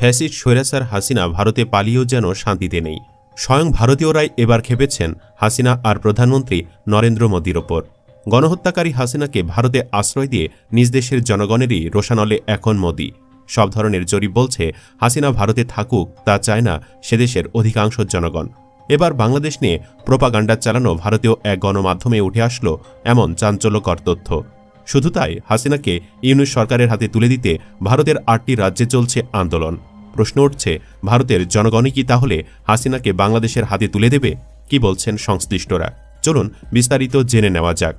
Fascist স্বৈরাচার হাসিনা ভারতে পালিয়েও যেন শান্তিতে নেই। স্বয়ং ভারতীয়রাই এবার খেপেছেন হাসিনা আর প্রধানমন্ত্রী নরেন্দ্র মোদীর ওপর। গণহত্যাকারী হাসিনাকে ভারতে আশ্রয় দিয়ে নিজ দেশের জনগণেরই রোশানলে এখন মোদী। সব ধরনের জরিপ বলছে, হাসিনা ভারতে থাকুক, তা চায় না সেদেশের অধিকাংশ জনগণ। এবার বাংলাদেশ নিয়ে প্রোপাগান্ডা চালানো ভারতীয় এক গণমাধ্যমে উঠে আসলো এমন চাঞ্চল্যকর তথ্য। শুধু তাই, হাসিনাকে ইউনুস সরকারের হাতে তুলে দিতে ভারতের আটটি রাজ্যে চলছে আন্দোলন। প্রশ্ন উঠছে, ভারতের জনগণই কি তাহলে হাসিনাকে বাংলাদেশের হাতে তুলে দেবে? কি বলছেন সংশ্লিষ্টরা? চলুন বিস্তারিত জেনে নেওয়া যাক।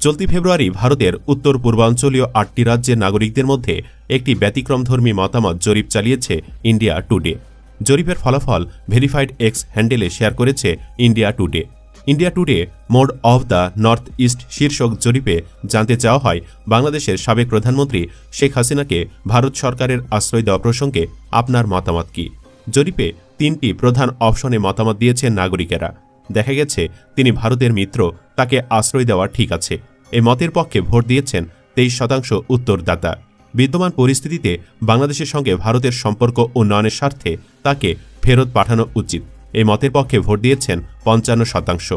চলতি ফেব্রুয়ারি ভারতের উত্তর পূর্বাঞ্চলীয় আটটি রাজ্যের নাগরিকদের মধ্যে একটি ব্যতিক্রমধর্মী মতামত জরিপ চালিয়েছে ইন্ডিয়া টুডে। জরিপের ফলাফল ভেরিফাইড এক্স হ্যান্ডেলে শেয়ার করেছে India today. India today mood of the North East শীর্ষক জরিপে জানতে চাওয়া হয়, বাংলাদেশের সাবেক প্রধানমন্ত্রী শেখ হাসিনাকে ভারত সরকারের আশ্রয় দেওয়া প্রসঙ্গে আপনার মতামত কি? জরিপে তিনটি প্রধান অপশনে মতামত দিয়েছেন নাগরিকেরা। দেখা গেছে, তিনি ভারতের মিত্র, তাকে আশ্রয় দেওয়া ঠিক আছে। এ মতের পক্ষে ভোট দিয়েছেন তেইশ শতাংশ উত্তরদাতা। বিদ্যমান পরিস্থিতিতে বাংলাদেশের সঙ্গে ভারতের সম্পর্ক উন্নয়নের স্বার্থে তাকে ফেরত পাঠানো উচিত। এই মতের পক্ষে ভোট দিয়েছেন পঞ্চান্ন শতাংশ।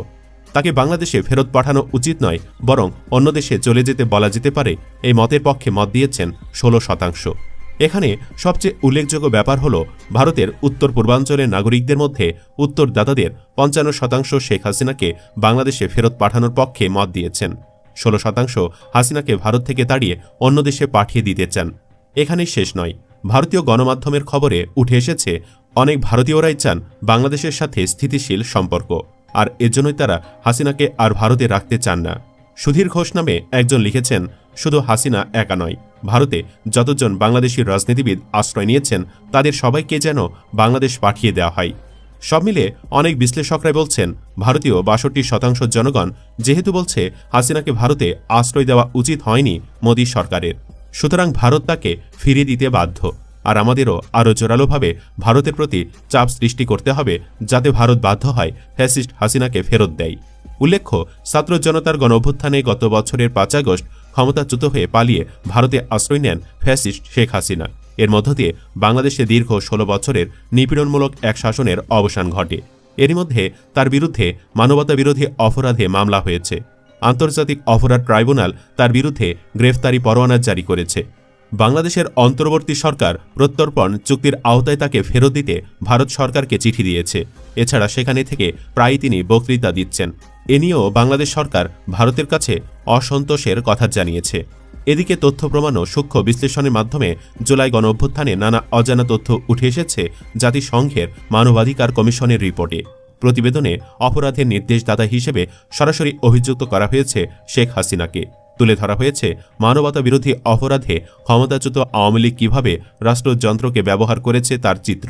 তাকে বাংলাদেশে ফেরত পাঠানো উচিত নয়, বরং অন্য দেশে চলে যেতে বলা যেতে পারে, এই মতের পক্ষে মত দিয়েছেন ষোলো শতাংশ। এখানে সবচেয়ে উল্লেখযোগ্য ব্যাপার হল, ভারতের উত্তর পূর্বাঞ্চলের নাগরিকদের মধ্যে উত্তরদাতাদের পঞ্চান্ন শতাংশ শেখ হাসিনাকে বাংলাদেশে ফেরত পাঠানোর পক্ষে মত দিয়েছেন। ষোলো শতাংশ হাসিনাকে ভারত থেকে তাড়িয়ে অন্য দেশে পাঠিয়ে দিতে চান। এখানেই শেষ নয়। ভারতীয় গণমাধ্যমের খবরে উঠে এসেছে অনেক ভারতীয়রাই চান বাংলাদেশের সাথে স্থিতিশীল সম্পর্ক, আর এজন্যই তারা হাসিনাকে আর ভারতে রাখতে চান না। সুধীর ঘোষ নামে একজন লিখেছেন, শুধু হাসিনা একা নয়, ভারতে যতজন বাংলাদেশি রাজনীতিবিদ আশ্রয় নিয়েছেন, তাদের সবাইকে যেন বাংলাদেশ পাঠিয়ে দেওয়া হয়। সব মিলে অনেক বিশ্লেষকরাই বলছেন, ভারতীয় বাষট্টি শতাংশ জনগণ যেহেতু বলছে হাসিনাকে ভারতে আশ্রয় দেওয়া উচিত হয়নি মোদী সরকারের, সুতরাং ভারত তাকে ফিরিয়ে দিতে বাধ্য। আর আমাদেরও আরও জোরালোভাবে ভারতের প্রতি চাপ সৃষ্টি করতে হবে যাতে ভারত বাধ্য হয় ফ্যাসিস্ট হাসিনাকে ফেরত দেয়। উল্লেখ্য, ছাত্র জনতার গণ অভ্যুত্থানে গত বছরের পাঁচ আগস্ট ক্ষমতাচ্যুত হয়ে পালিয়ে ভারতে আশ্রয় নেন ফ্যাসিস্ট শেখ হাসিনা। এর মধ্য দিয়ে বাংলাদেশে দীর্ঘ ষোলো বছরের নিপীড়নমূলক এক শাসনের অবসান ঘটে। এরই মধ্যে তার বিরুদ্ধে মানবতা বিরোধী অপরাধে মামলা হয়েছে। আন্তর্জাতিক অপরাধ ট্রাইব্যুনাল তার বিরুদ্ধে গ্রেফতারি পরোয়ানা জারি করেছে। বাংলাদেশের অন্তর্বর্তী সরকার প্রত্যর্পণ চুক্তির আওতায় তাকে ফেরত দিতে ভারত সরকারকে চিঠি দিয়েছে। এছাড়া সেখানে থেকে প্রায় তিনি বক্তৃতা দিচ্ছেন। এ নিয়েও বাংলাদেশ সরকার ভারতের কাছে অসন্তোষের কথা জানিয়েছে। এদিকে তথ্য প্রমাণ ও সূক্ষ্ম বিশ্লেষণের মাধ্যমে জুলাই গণ অভ্যুত্থানে নানা অজানা তথ্য উঠে এসেছে জাতিসংঘের মানবাধিকার কমিশনের রিপোর্টে। প্রতিবেদনে অপরাধের নির্দেশদাতা হিসেবে সরাসরি অভিযুক্ত করা হয়েছে শেখ হাসিনাকে। তুলে ধরা হয়েছে মানবতা বিরোধী অপরাধে ক্ষমতাচ্যুত আওয়ামী লীগ কীভাবে রাষ্ট্রযন্ত্রকে ব্যবহার করেছে তার চিত্র।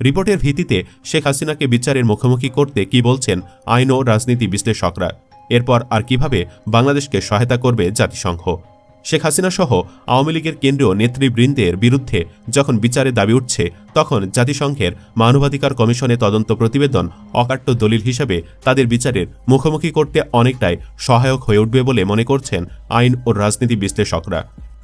রিপোর্টের ভিত্তিতে শেখ হাসিনাকে বিচারের মুখোমুখি করতে কি বলছেন আইন ও রাজনীতি বিশ্লেষকরা? এরপর আর কীভাবে বাংলাদেশকে সহায়তা করবে জাতিসংঘ? শেখ হাসিনা সহ আওয়ামী লীগের কেন্দ্রীয় নেতৃবৃন্দের বিরুদ্ধে যখন বিচারের দাবি উঠছে, তখন জাতিসংঘের মানবাধিকার কমিশনে তদন্ত প্রতিবেদন অকাট্য দলিল হিসেবে তাদের বিচারের মুখোমুখি করতে অনেকটাই সহায়ক হয়ে উঠবে বলে মনে করছেন আইন ও রাজনীতি বিশ্লেষকরা।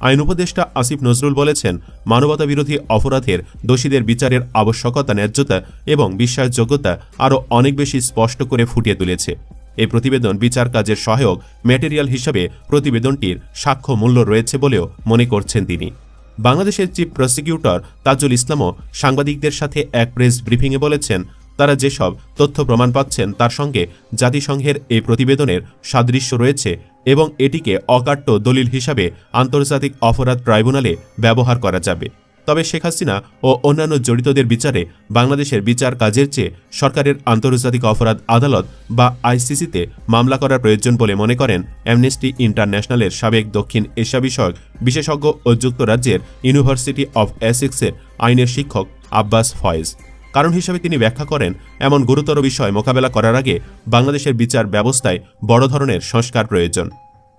আইন উপদেষ্টা আসিফ নজরুল বলেছেন মানবতা বিরোধী অপরাধের দোষীদের বিচারের আবশ্যকতা ন্যায্যতা এবং বিশ্বাসযোগ্যতা আরও অনেক বেশি স্পষ্ট করে ফুটিয়ে তুলেছে। এই প্রতিবেদন বিচার কাজের সহায়ক ম্যাটেরিয়াল হিসাবে প্রতিবেদনটির সাক্ষ্য মূল্য রয়েছে বলেও মনে করছেন তিনি। বাংলাদেশের চিফ প্রসিকিউটর তাজুল ইসলামও সাংবাদিকদের সাথে এক প্রেস ব্রিফিংয়ে বলেছেন, তারা যেসব তথ্য প্রমাণ পাচ্ছেন তার সঙ্গে জাতিসংঘের এই প্রতিবেদনের সাদৃশ্য রয়েছে এবং এটিকে অকাট্য দলিল হিসাবে আন্তর্জাতিক অপরাধ ট্রাইব্যুনালে ব্যবহার করা যাবে। তবে শেখ হাসিনা ও অন্যান্য জড়িতদের বিচারে বাংলাদেশের বিচার কাজের চেয়ে সরকারের আন্তর্জাতিক অপরাধ আদালত বা আইসিসিতে মামলা করার প্রয়োজন বলে মনে করেন অ্যামনেস্টি ইন্টারন্যাশনালের সাবেক দক্ষিণ এশিয়া বিষয়ক বিশেষজ্ঞ ও যুক্তরাজ্যের ইউনিভার্সিটি অব এসিক্সের আইনের শিক্ষক আব্বাস ফয়েজ। কারণ হিসেবে তিনি ব্যাখ্যা করেন, এমন গুরুতর বিষয় মোকাবেলা করার আগে বাংলাদেশের বিচার ব্যবস্থায় বড় ধরনের সংস্কার প্রয়োজন।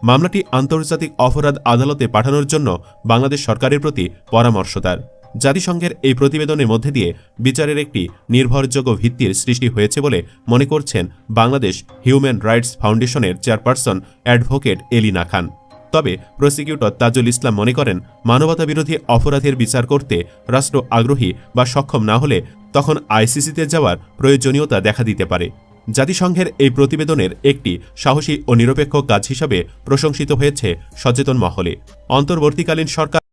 মামলাটি আন্তর্জাতিক অপরাধ আদালতে পাঠানোর জন্য বাংলাদেশ সরকারের প্রতি পরামর্শ তার। জাতিসংঘের এই প্রতিবেদনের মধ্যে দিয়ে বিচারের একটি নির্ভরযোগ্য ভিত্তির সৃষ্টি হয়েছে বলে মনে করছেন বাংলাদেশ হিউম্যান রাইটস ফাউন্ডেশনের চেয়ারপারসন অ্যাডভোকেট এলিনা খান। তবে প্রসিকিউটর তাজুল ইসলাম মনে করেন মানবতা বিরোধী অপরাধের বিচার করতে রাষ্ট্র আগ্রহী বা সক্ষম না হলে তখন আইসিসিতে যাওয়ার প্রয়োজনীয়তা দেখা দিতে পারে। জাতিসংঘের এই প্রতিবেদনের একটি সাহসী ও নিরপেক্ষ কাজ হিসাবে প্রশংসিত হয়েছে সচেতন মহলে। অন্তর্বর্তীকালীন সরকার